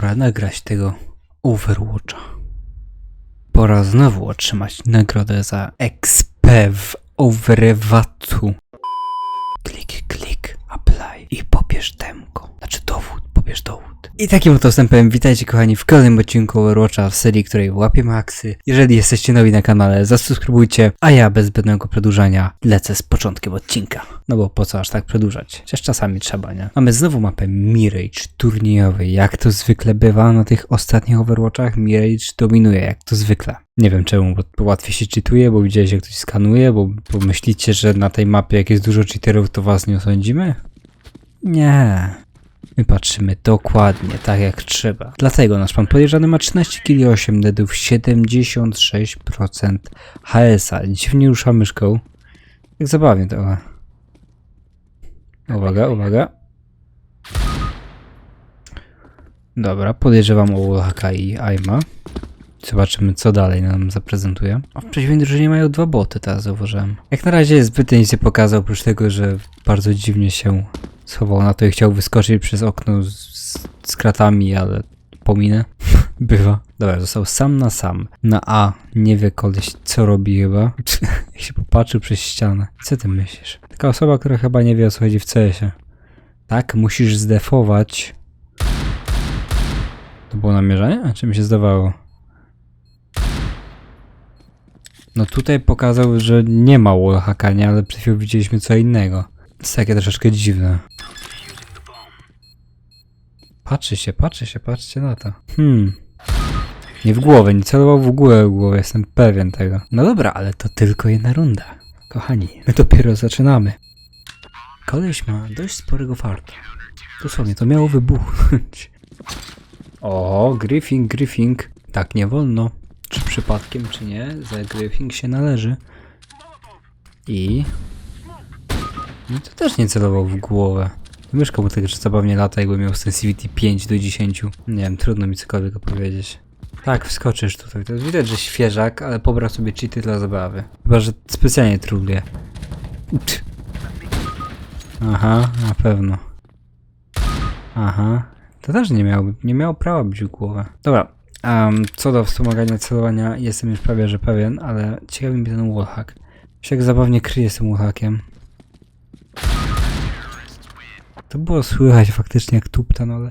pora nagrać tego Overwatcha. Pora znowu otrzymać nagrodę za XP w Overwatchu. Klik, klik, apply i pobierz demko. Znaczy dowód, pobierz dowód. I takim oto wstępem witajcie kochani w kolejnym odcinku Overwatcha w serii, której łapię maksy. Jeżeli jesteście nowi na kanale, zasubskrybujcie, a ja bez zbędnego przedłużania lecę z początkiem odcinka. No bo po co aż tak przedłużać? Chociaż czasami trzeba, nie? Mamy znowu mapę Mirage turniejowej. Jak to zwykle bywa na tych ostatnich Overwatchach, Mirage dominuje, jak to zwykle. Nie wiem czemu, bo łatwiej się czytuje, bo widziałeś jak ktoś skanuje, bo, bo myślicie, że na tej mapie jak jest dużo cheaterów, to was nie osądzimy? Nie. My patrzymy dokładnie tak jak trzeba. Dlatego nasz pan podejrzany ma 13 kg 8 deadów, 76% HS-a. Dziwnie rusza myszką. Jak zabawnie trochę. Uwaga, uwaga. Dobra, podejrzewam o Wallhacka i Aima. Zobaczymy, co dalej nam zaprezentuje. A w przeciwnej drużynie mają dwa boty, teraz zauważyłem. Jak na razie zbyt nic nie pokazał, oprócz tego, że bardzo dziwnie się schował na to i chciał wyskoczyć przez okno z, z, kratami, ale pominę. Bywa. Dobra, został sam na sam. Na A nie wie koleś, co robi chyba. Jak się popatrzył przez ścianę. Co ty myślisz? Taka osoba, która chyba nie wie, o co chodzi w CS-ie. Tak, musisz zdefować. To było namierzenie? Czy mi się zdawało? No tutaj pokazał, że nie ma wallhackania, ale przed chwilą widzieliśmy co innego. Jest takie troszeczkę dziwne. Patrzy się, patrzy się, patrzcie na to. Hmm. Nie w głowę, nie celował w głowę, w głowę, jestem pewien tego. No dobra, ale to tylko jedna runda. Kochani, my dopiero zaczynamy. Koleś ma dość sporego farta. Dosłownie, to miało wybuchnąć. O, Griffin, Griffin. Tak nie wolno. Czy przypadkiem, czy nie, za Griffin się należy. I... No to też nie celował w głowę. Myszka mu tak że zabawnie lata, jakby miał sensitivity 5 do 10. Nie wiem, trudno mi cokolwiek opowiedzieć. Tak, wskoczysz tutaj. To widać, że świeżak, ale pobrał sobie cheaty dla zabawy. Chyba, że specjalnie trudnie. Aha, na pewno. Aha. To też nie miał, nie miał prawa być w głowę. Dobra. Um, co do wspomagania celowania, jestem już prawie, że pewien, ale ciekawi mnie ten wallhack. Jak zabawnie kryje z tym wallhackiem. To było słychać faktycznie jak tupta, no ale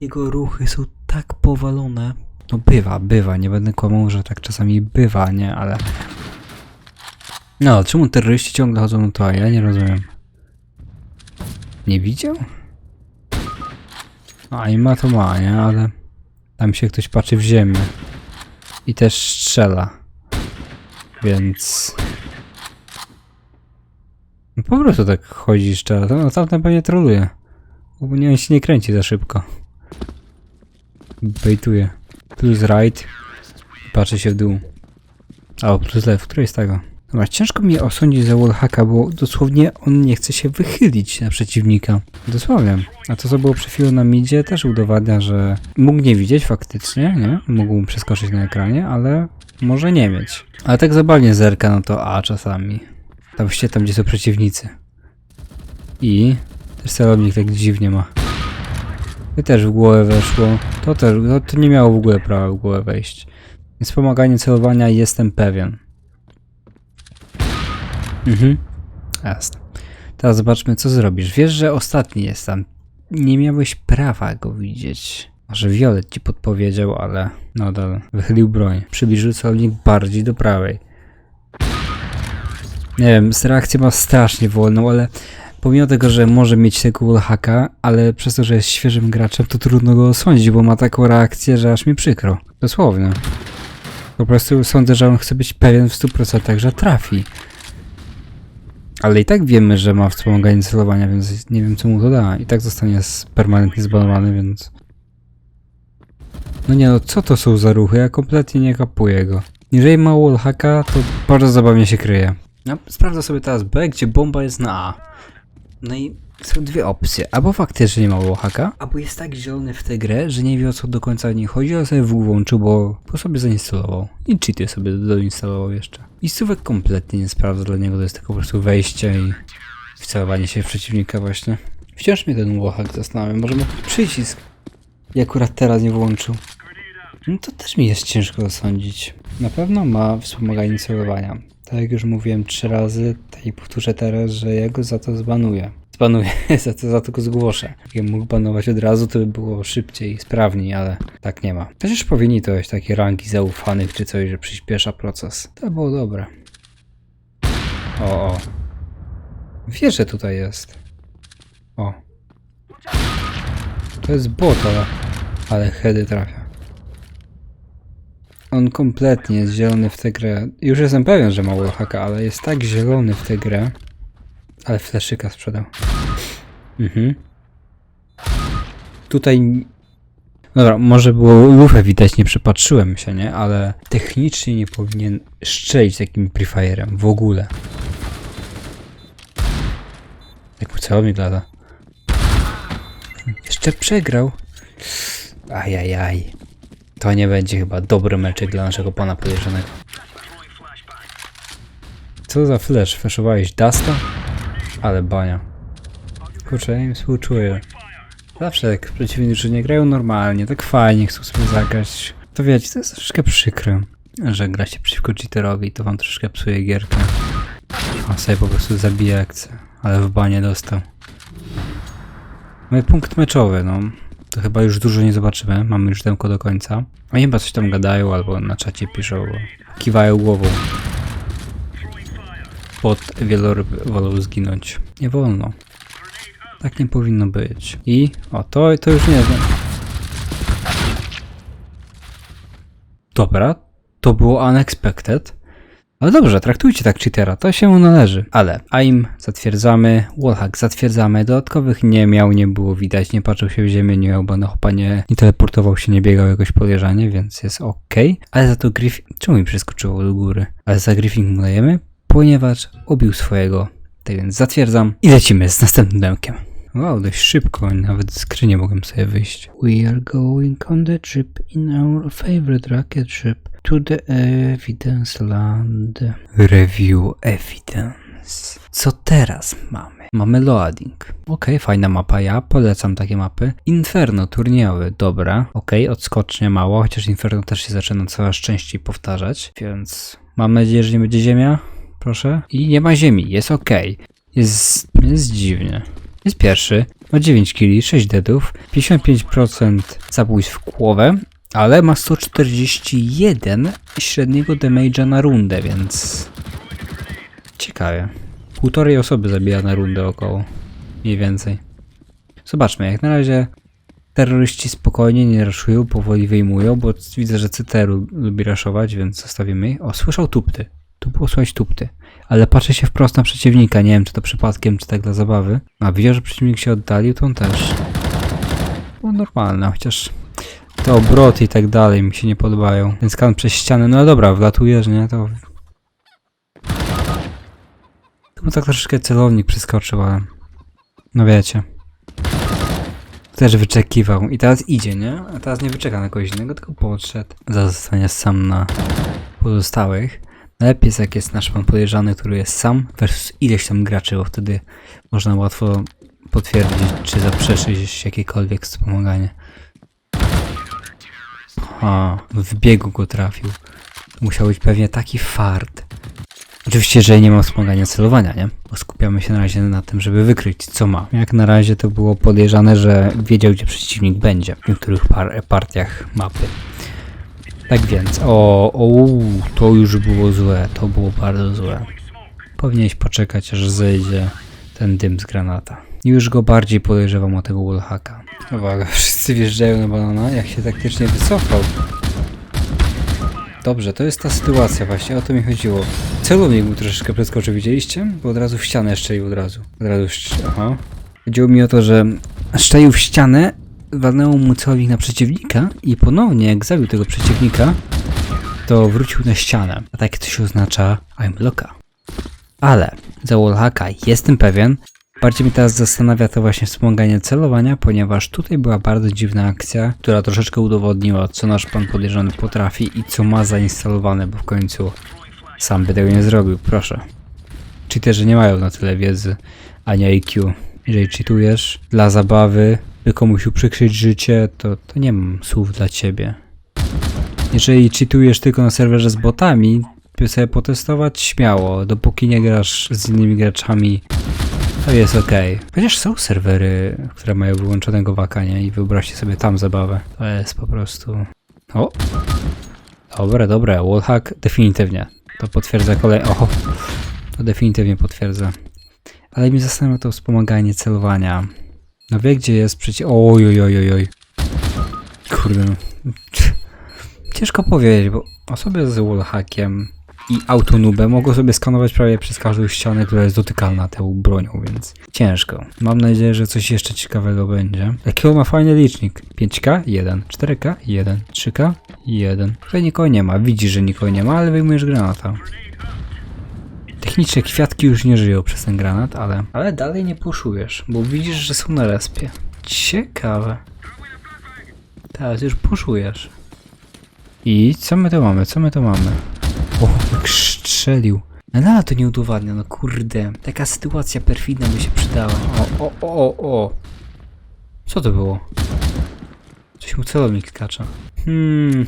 jego ruchy są tak powalone. No bywa, bywa, nie będę kłamał, że tak czasami bywa, nie, ale... No, czemu terroryści ciągle chodzą na to, ja nie rozumiem. Nie widział? A i ma to ma, nie, ale... Tam się ktoś patrzy w ziemię. I też strzela. Więc... No po prostu tak chodzi szczerze. No tamten pewnie troluje. Bo nie, on się nie kręci za szybko. Bejtuje. Plus right. Patrzy się w dół. A plus left, który jest tego? Dobra, ciężko mi osądzić za wallhacka, bo dosłownie on nie chce się wychylić na przeciwnika. Dosłownie. A to, co było przed chwilą na midzie, też udowadnia, że mógł nie widzieć faktycznie, nie? Mógł przeskoczyć na ekranie, ale może nie mieć. Ale tak zabawnie zerka na to A czasami. Właśnie tam, gdzie są przeciwnicy. I też celownik tak dziwnie ma. I też w głowę weszło. To też, to, to nie miało w ogóle prawa w głowę wejść. Więc pomaganie celowania jestem pewien. Mhm. Jasne. Teraz zobaczmy, co zrobisz. Wiesz, że ostatni jest tam. Nie miałeś prawa go widzieć. Może Violet ci podpowiedział, ale nadal wychylił broń. Przybliżył celownik bardziej do prawej. Nie wiem, z reakcją ma strasznie wolną, ale pomimo tego, że może mieć tego wallhacka, ale przez to, że jest świeżym graczem, to trudno go osądzić, bo ma taką reakcję, że aż mi przykro. Dosłownie. Po prostu sądzę, że on chce być pewien w 100%, że trafi. Ale i tak wiemy, że ma wspomaganie celowania, więc nie wiem, co mu to da. I tak zostanie permanentnie zbanowany, więc... No nie no, co to są za ruchy? Ja kompletnie nie kapuję go. Jeżeli ma wallhacka, to bardzo zabawnie się kryje. No, sprawdzę sobie teraz B, gdzie bomba jest na A. No i są dwie opcje. Albo faktycznie nie ma wallhacka, albo jest tak zielony w tę grę, że nie wie o co do końca w niej chodzi, ale sobie W włączył, bo, bo sobie zainstalował. I cheaty sobie doinstalował jeszcze. I słówek kompletnie nie sprawdza dla niego, to jest tylko po prostu wejście i wcelowanie się w przeciwnika właśnie. Wciąż mnie ten wallhack zastanawia, może ma przycisk. I akurat teraz nie włączył. No to też mi jest ciężko osądzić. Na pewno ma wspomaganie celowania. Tak jak już mówiłem trzy razy, i powtórzę teraz, że ja go za to zbanuję. Zbanuję, za to, za to go zgłoszę. Jak mógł banować od razu, to by było szybciej i sprawniej, ale tak nie ma. Przecież powinni to być takie rangi zaufanych czy coś, że przyspiesza proces. To było dobre. O, o. Wie, że tutaj jest. O. To jest bot, ale, ale heady trafia. On kompletnie jest zielony w tę grę. Już jestem pewien, że ma wallhacka, ale jest tak zielony w tę grę. Ale fleszyka sprzedał. Mhm. Tutaj... Dobra, może było lufę widać, nie przypatrzyłem się, nie? Ale technicznie nie powinien strzelić takim prefirem w ogóle. Jak mu celownik lata. Jeszcze przegrał. Ajajaj. To nie będzie chyba dobry meczek dla naszego pana podejrzanego. Co za flash? Flashowałeś Dusta? Ale bania. Kurczę, ja im współczuję. Zawsze jak przeciwnicy nie grają normalnie, tak fajnie chcą sobie zagrać. To wiecie, to jest troszkę przykre, że gra się przeciwko cheaterowi to wam troszkę psuje gierkę. On sobie po prostu zabija akcję, ale w banie dostał. Mamy punkt meczowy, no. To chyba już dużo nie zobaczymy, mamy już temko do końca. Oni chyba coś tam gadają albo na czacie piszą, kiwają głową. Pod wieloryb wolą zginąć. Nie wolno. Tak nie powinno być. I, o, to, to już nie wiem. Dobra, to było unexpected. Ale dobrze, traktujcie tak cheatera, to się należy. Ale AIM zatwierdzamy, wallhack zatwierdzamy, dodatkowych nie miał, nie było widać, nie patrzył się w ziemię, nie miał banochopa, nie, nie teleportował się, nie biegał jakoś podejrzanie, więc jest ok. Ale za to Griffin... Czemu mi przeskoczyło do góry? Ale za Griffin dajemy, ponieważ ubił swojego. Tak więc zatwierdzam i lecimy z następnym demkiem. Wow, dość szybko, nawet z skrzyni mogłem sobie wyjść. We are going on the trip in our favorite rocket ship to the evidence land. Review evidence. Co teraz mamy? Mamy loading. Okej, fajna mapa, ja polecam takie mapy. Inferno turniejowy, dobra. Okej, odskocznie mało, chociaż Inferno też się zaczyna coraz częściej powtarzać, więc mam nadzieję, że nie będzie ziemia. Proszę. I nie ma ziemi, jest ok. Jest, jest dziwnie. Jest pierwszy, ma 9 kili, 6 deadów, 55% zabójstw w głowę, ale ma 141 średniego damage'a na rundę, więc ciekawie. Półtorej osoby zabija na rundę około, mniej więcej. Zobaczmy, jak na razie terroryści spokojnie nie raszują, powoli wyjmują, bo widzę, że CT lu- lubi raszować, więc zostawimy. O, słyszał tupty. Tu było słychać tupty. Ale patrzę się wprost na przeciwnika, nie wiem czy to przypadkiem, czy tak dla zabawy. A widział, że przeciwnik się oddalił, to on też. Było normalne, chociaż te obroty i tak dalej mi się nie podobają. Ten skan przez ścianę, no dobra, wlatujesz, nie, to... Chyba tak troszeczkę celownik przeskoczył, ale... No wiecie. Też wyczekiwał i teraz idzie, nie? A teraz nie wyczeka na kogoś innego, tylko podszedł. Zostanie sam na pozostałych. Jest jak jest nasz pan podejrzany, który jest sam versus ileś tam graczy, bo wtedy można łatwo potwierdzić, czy zaprzeczyć jakiekolwiek wspomaganie. A, w biegu go trafił. Musiał być pewnie taki fart. Oczywiście, że nie ma wspomagania celowania, nie? Bo skupiamy się na razie na tym, żeby wykryć, co ma. Jak na razie to było podejrzane, że wiedział, gdzie przeciwnik będzie w niektórych par partiach mapy. Tak więc, o, o, to już było złe, to było bardzo złe. Powinieneś poczekać, aż zejdzie ten dym z granata. Już go bardziej podejrzewam o tego wallhacka. Uwaga, wszyscy wjeżdżają na banana, jak się taktycznie wycofał. Dobrze, to jest ta sytuacja właśnie, o to mi chodziło. Celownik mu troszeczkę przeskoczył, widzieliście? Bo od razu w ścianę szczelił od razu. Od razu aha. Chodziło mi o to, że szczelił w ścianę, walnęło mu celownik na przeciwnika i ponownie, jak zabił tego przeciwnika, to wrócił na ścianę. A tak to się oznacza I'm Loka. Ale za wallhacka jestem pewien, Bardziej mnie teraz zastanawia to właśnie wspomaganie celowania, ponieważ tutaj była bardzo dziwna akcja, która troszeczkę udowodniła, co nasz pan podejrzany potrafi i co ma zainstalowane, bo w końcu sam by tego nie zrobił, proszę. Cheaterzy nie mają na tyle wiedzy, ani IQ. Jeżeli cheatujesz dla zabawy, by komuś uprzykrzyć życie, to, to nie mam słów dla ciebie. Jeżeli cheatujesz tylko na serwerze z botami, by sobie potestować śmiało, dopóki nie grasz z innymi graczami, to jest okej. Chociaż są serwery, które mają wyłączonego wakania i wyobraźcie sobie tam zabawę. To jest po prostu... O! Dobre, dobre, wallhack definitywnie. To potwierdza kolej... Oho! To definitywnie potwierdza. Ale mi zastanawia to wspomaganie celowania. No wie gdzie jest przecież... Oj, oj, oj, oj. Kurde no. Ciężko powiedzieć, bo osoby z wallhackiem i autonubem mogą sobie skanować prawie przez każdą ścianę, która jest dotykalna tą bronią, więc ciężko. Mam nadzieję, że coś jeszcze ciekawego będzie. Jaki on ma fajny licznik? 5K? 1. 4K? 1. 3K? 1. Tutaj nikogo nie ma. Widzisz, że nikogo nie ma, ale wyjmujesz granata. Technicznie kwiatki już nie żyją przez ten granat, ale... Ale dalej nie puszujesz, bo widzisz, że są na respie. Ciekawe. Teraz już puszujesz. I co my to mamy? Co my to mamy? O, jak strzelił. No, no to nie udowadnia, no kurde. Taka sytuacja perfidna by się przydała. O, o, o, o. Co to było? Coś mu celownik skacza. Hmm.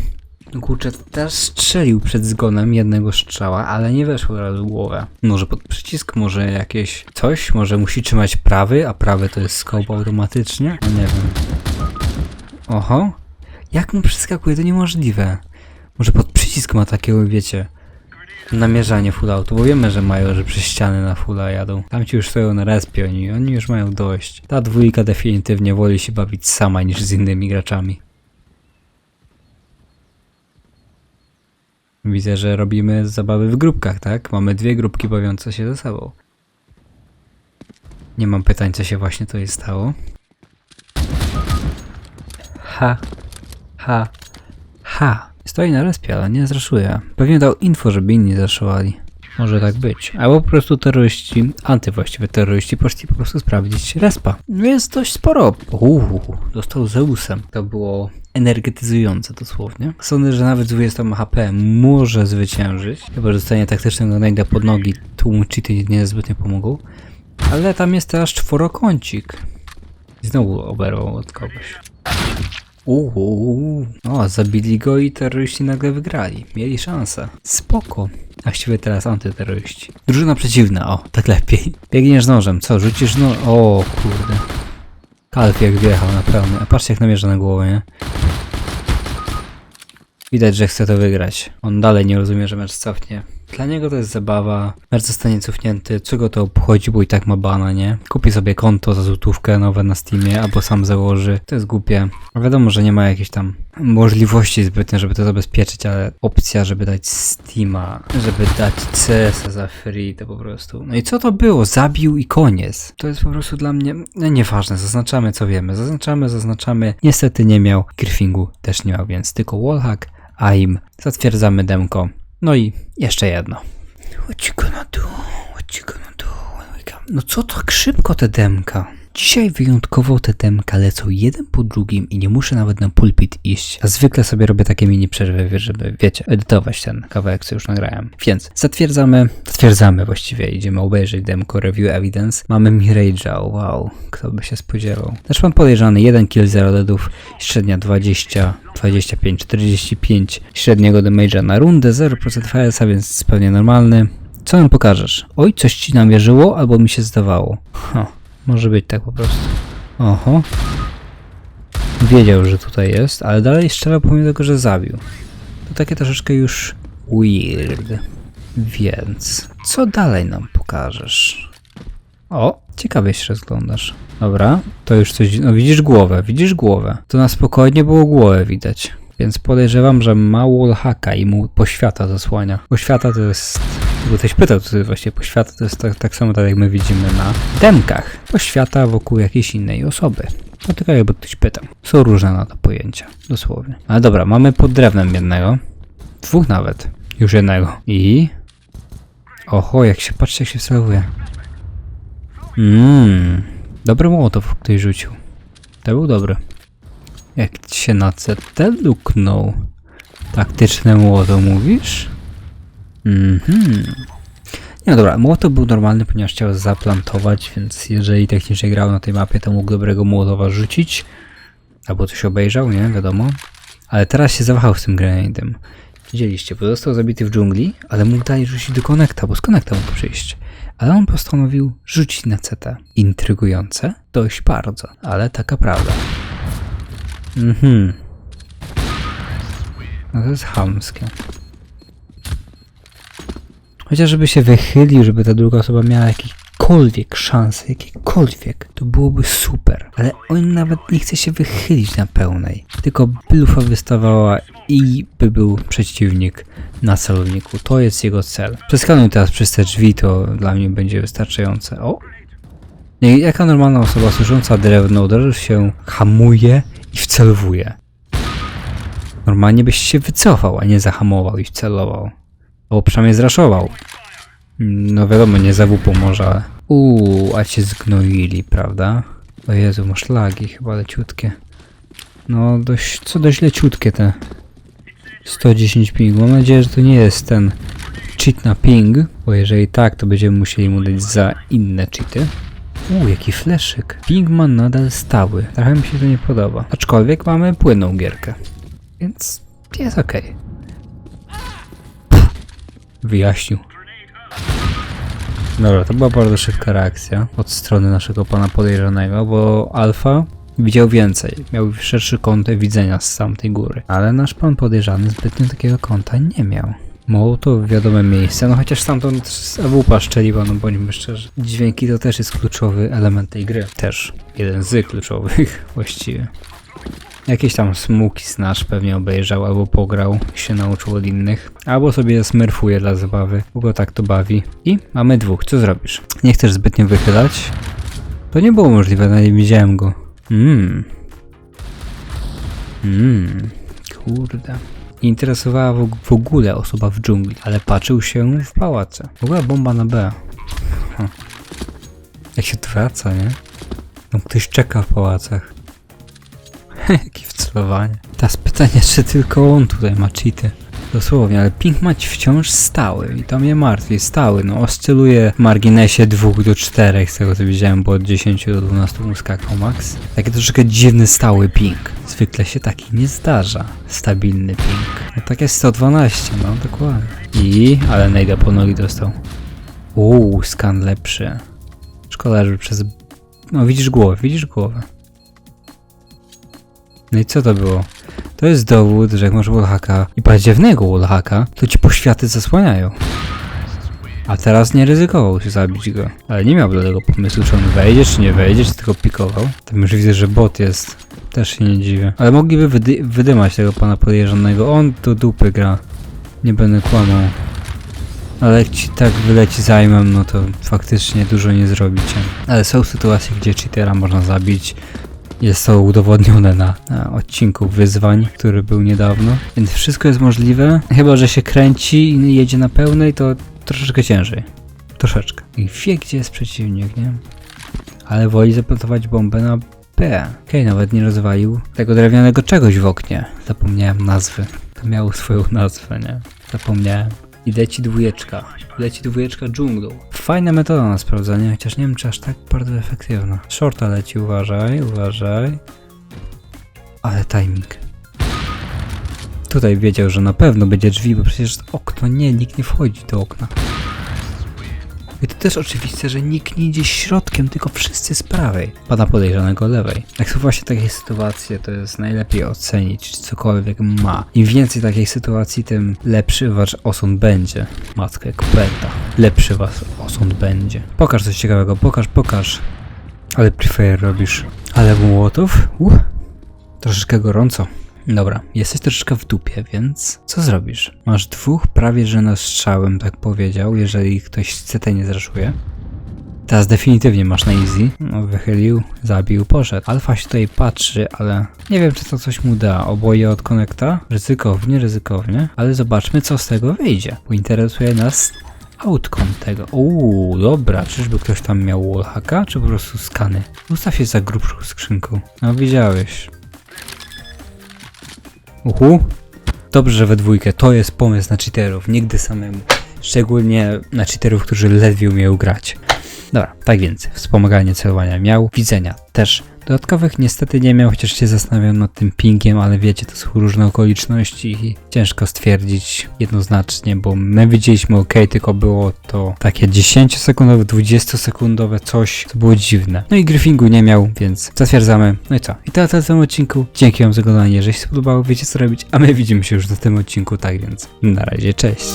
Kurczę, teraz strzelił przed zgonem jednego strzała, ale nie weszło od razu w głowę. Może pod przycisk, może jakieś coś, może musi trzymać prawy, a prawy to jest scope automatycznie? Nie wiem. Oho. Jak mu przeskakuje, to niemożliwe. Może pod przycisk ma takiego, wiecie, namierzanie full auto, bo wiemy, że mają, że przez ściany na fulla jadą. Tamci już stoją na respie, oni, oni już mają dość. Ta dwójka definitywnie woli się bawić sama niż z innymi graczami. Widzę, że robimy zabawy w grupkach, tak? Mamy dwie grupki bawiące się ze sobą. Nie mam pytań, co się właśnie tutaj stało. Ha. Ha. Ha. Stoi na respie, ale nie zraszuje. Pewnie dał info, żeby inni zraszowali. Może tak być. Albo po prostu terroryści, antywłaściwie terroryści poszli po prostu sprawdzić respa. Jest dość sporo. Uuu, dostał Zeusem. To było energetyzujące dosłownie. Sądzę, że nawet z 20 HP może zwyciężyć. Chyba, że dostanie taktycznego najda pod nogi, tu nie zbytnio pomogą. Ale tam jest teraz czworokącik. Znowu oberwał od kogoś. Uuu, o, zabili go i terroryści nagle wygrali. Mieli szansę. Spoko. Właściwie teraz antyterroryści. Drużyna przeciwna, o, tak lepiej. Biegniesz nożem, co, rzucisz no... O, kurde. Kalf jak wjechał, naprawdę. A patrzcie jak namierza na głowę, nie? Widać, że chce to wygrać. On dalej nie rozumie, że mecz cofnie. Dla niego to jest zabawa. Mecz zostanie cofnięty. Co go to obchodzi, bo i tak ma bana, nie? Kupi sobie konto za złotówkę nowe na Steamie, albo sam założy. To jest głupie. Wiadomo, że nie ma jakiejś tam możliwości zbytnio, żeby to zabezpieczyć, ale opcja, żeby dać Steama, żeby dać CS za free, to po prostu. No i co to było? Zabił i koniec. To jest po prostu dla mnie, no nieważne, zaznaczamy co wiemy. Zaznaczamy, zaznaczamy. Niestety nie miał. Griffingu też nie miał, więc tylko wallhack, AIM. Zatwierdzamy demko. No i jeszcze jedno. What you gonna do? What you gonna do? No co tak szybko te demka? Dzisiaj wyjątkowo te demka lecą jeden po drugim i nie muszę nawet na pulpit iść. A zwykle sobie robię takie mini przerwy, żeby, wiecie, edytować ten kawałek, co już nagrałem. Więc zatwierdzamy, zatwierdzamy właściwie, idziemy obejrzeć demko Review Evidence. Mamy Mirage'a, wow, kto by się spodziewał. Nasz pan podejrzany, 1 kill 0 deadów, średnia 20, 25, 45 średniego damage'a na rundę, 0% HS, a więc pewnie normalny. Co nam pokażesz? Oj, coś ci namierzyło, albo mi się zdawało. Ha, może być tak po prostu. Oho. Wiedział, że tutaj jest, ale dalej strzelał pomimo tego, że zabił. To takie troszeczkę już weird. Więc, co dalej nam pokażesz? O, ciekawie się rozglądasz. Dobra, to już coś. No widzisz głowę, widzisz głowę. To na spokojnie było głowę widać. Więc podejrzewam, że ma wallhacka i mu poświata zasłania. Poświata to jest. Bo ktoś pytał, jest właśnie poświata, to jest tak, tak samo tak jak my widzimy na demkach. Poświata wokół jakiejś innej osoby. No tylko jakby ktoś pytał. Są różne na to pojęcia, dosłownie. Ale dobra, mamy pod drewnem jednego. Dwóch nawet. Już jednego. I... Oho, jak się, patrzcie jak się wcelowuje. Mmm, dobry mołotow ktoś rzucił. To był dobry. Jak ci się na CT luknął. Taktyczne młoto mówisz? Mhm. Nie no dobra, Mołotow był normalny, ponieważ chciał zaplantować, więc jeżeli technicznie grał na tej mapie, to mógł dobrego Mołotowa rzucić. Albo coś obejrzał, nie? Wiadomo. Ale teraz się zawahał z tym grenadem. Widzieliście, bo został zabity w dżungli, ale mógł dalej rzucić do konekta, bo z konekta mógł przyjść. Ale on postanowił rzucić na CT. Intrygujące? Dość bardzo, ale taka prawda. Mhm. No to jest chamskie. Chociaż żeby się wychylił, żeby ta druga osoba miała jakiekolwiek szanse, jakiekolwiek, to byłoby super. Ale on nawet nie chce się wychylić na pełnej. Tylko by lufa wystawała i by był przeciwnik na celowniku. To jest jego cel. Przeskanuj teraz przez te drzwi, to dla mnie będzie wystarczające. O! Jaka normalna osoba słysząca drewno od razu się hamuje i wcelowuje. Normalnie byś się wycofał, a nie zahamował i wcelował. Albo przynajmniej zraszował. No wiadomo, nie za WP może. Uuu, a cię zgnoili, prawda? O Jezu, masz lagi chyba leciutkie. No, dość, co dość leciutkie te 110 ping. Mam nadzieję, że to nie jest ten cheat na ping, bo jeżeli tak, to będziemy musieli mu dać za inne cheaty. Uuu, jaki fleszyk. Ping ma nadal stały. Trochę mi się to nie podoba. Aczkolwiek mamy płynną gierkę. Więc jest okej. Wyjaśnił. Dobra, to była bardzo szybka reakcja od strony naszego pana podejrzanego, bo Alfa widział więcej, miał szerszy kąt widzenia z tamtej góry. Ale nasz pan podejrzany zbytnio takiego kąta nie miał. Mało to wiadome miejsce, no chociaż stamtąd AWP szczeliła, no bądźmy szczerzy. Dźwięki to też jest kluczowy element tej gry. Też jeden z kluczowych właściwie. Jakieś tam smuki snatch pewnie obejrzał albo pograł się nauczył od innych. Albo sobie smurfuje dla zabawy, bo go tak to bawi. I mamy dwóch, co zrobisz? Nie chcesz zbytnio wychylać? To nie było możliwe, nawet nie widziałem go. Mmm. Mmm. Kurde. Nie interesowała w, ogóle osoba w dżungli, ale patrzył się w pałace. W ogóle bomba na B. Hm. Jak się wraca, nie? Tam ktoś czeka w pałacach. Jakie wcelowanie. Teraz pytanie, czy tylko on tutaj ma cheaty. Dosłownie, ale ping mać wciąż stały i to mnie martwi. Stały, no oscyluje w marginesie 2 do 4 z tego co widziałem, bo od 10 do 12 mu skakał max. Taki troszeczkę dziwny stały ping. Zwykle się taki nie zdarza. Stabilny ping. No tak jest 112, no dokładnie. I, ale Nejda po nogi dostał. Uuu, skan lepszy. Szkoda, że przez... No widzisz głowę, widzisz głowę. No i co to było? To jest dowód, że jak masz wallhacka i paździewnego wallhacka, to ci poświaty zasłaniają. A teraz nie ryzykował się zabić go. Ale nie miał tego pomysłu, czy on wejdzie, czy nie wejdzie, czy tylko pikował. Tam już widzę, że bot jest. Też się nie dziwię. Ale mogliby wydy wydymać tego pana podejrzanego. On do dupy gra. Nie będę kłamał. Ale jak ci tak wyleci zajmem, no to faktycznie dużo nie zrobicie. Ale są sytuacje, gdzie cheatera można zabić. Jest to udowodnione na, na odcinku wyzwań, który był niedawno. Więc wszystko jest możliwe. Chyba, że się kręci i jedzie na pełnej, to troszeczkę ciężej. Troszeczkę. I wie, gdzie jest przeciwnik, nie? Ale woli zaplantować bombę na B. Okej, nawet nie rozwalił tego drewnianego czegoś w oknie. Zapomniałem nazwy. To miało swoją nazwę, nie? Zapomniałem. I leci dwójeczka. Leci dwójeczka dżunglą. Fajna metoda na sprawdzanie, chociaż nie wiem, czy aż tak bardzo efektywna. Shorta leci, uważaj, uważaj. Ale timing. Tutaj wiedział, że na pewno będzie drzwi, bo przecież okno nie, nikt nie wchodzi do okna. I to też oczywiste, że nikt nie idzie środkiem, tylko wszyscy z prawej. Pana podejrzanego lewej. Jak są właśnie takie sytuacje, to jest najlepiej ocenić, czy cokolwiek ma. Im więcej takich sytuacji, tym lepszy wasz osąd będzie. Matka jak pęta. Lepszy was osąd będzie. Pokaż coś ciekawego, pokaż, pokaż. Ale prefire robisz. Ale młotów? Uh, troszeczkę gorąco. Dobra, jesteś troszeczkę w dupie, więc co zrobisz? Masz dwóch prawie że na strzałem, tak powiedział, jeżeli ktoś CT nie zraszuje. Teraz definitywnie masz na easy. No, wychylił, zabił, poszedł. Alfa się tutaj patrzy, ale nie wiem, czy to coś mu da. Oboje od konekta? Ryzykownie, ryzykownie. Ale zobaczmy, co z tego wyjdzie. Bo interesuje nas outcome tego. Uuu, dobra. Czyżby ktoś tam miał wallhacka, czy po prostu skany? Ustaw się za grubszą skrzynką. No, widziałeś. Uhu. Dobrze, że we dwójkę. To jest pomysł na cheaterów. Nigdy samemu. Szczególnie na cheaterów, którzy ledwie umieją grać. Dobra, tak więc, wspomaganie celowania miał, widzenia też. Dodatkowych niestety nie miał, chociaż się zastanawiam nad tym pingiem, ale wiecie, to są różne okoliczności i ciężko stwierdzić jednoznacznie, bo my widzieliśmy ok, tylko było to takie 10-sekundowe, 20-sekundowe coś, co było dziwne. No i griffingu nie miał, więc zatwierdzamy. No i co? I to na tym odcinku. Dzięki wam za oglądanie, jeżeli się spodobało, wiecie co robić, a my widzimy się już na tym odcinku, tak więc na razie, cześć.